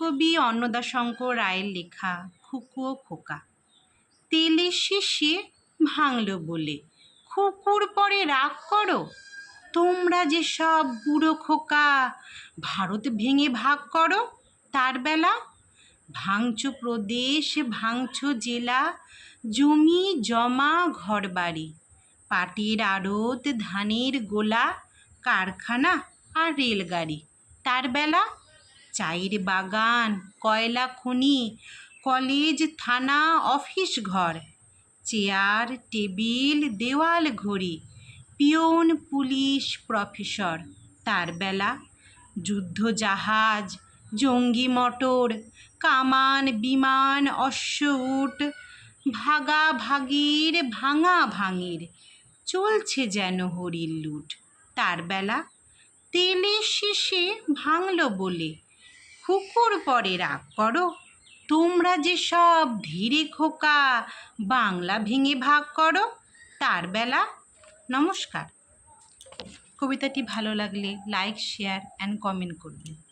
কবি অন্নদাশঙ্কর রায়ের লেখা খুকুও খোকা। তেলের শেষে ভাঙলো বলে, খুকুর পরে রাগ করো? তোমরা যে সব বুড়ো খোকা, ভারত ভেঙে ভাগ করো তার বেলা? ভাঙছো প্রদেশ, ভাঙছো জেলা, জমি, জমা, ঘরবাড়ি, পাটের আড়ত, ধানের গোলা, কারখানা আর রেলগাড়ি, তার বেলা? চায়ের বাগান, কয়লা খনি, কলেজ, থানা, অফিস ঘর, চেয়ার, টেবিল, দেওয়াল ঘড়ি, পিয়ন পুলিশ প্রফেসর, তার বেলা, যুদ্ধ জাহাজ, জঙ্গি মটর, কামান, বিমান অশ্ব উট ভাগা ভাগির ভাঙা ভাঙির চলছে যেন হরির লুট। তার বেলা তেলের শেষে ভাঙলো বলে খুকুর পরে রাগ করো। তোমরা যে সব ধীরে খোকা বাংলা ভেঙে ভাগ করো, তার বেলা নমস্কার। কবিতাটি ভালো লাগলে লাইক শেয়ার অ্যান্ড কমেন্ট করবেন।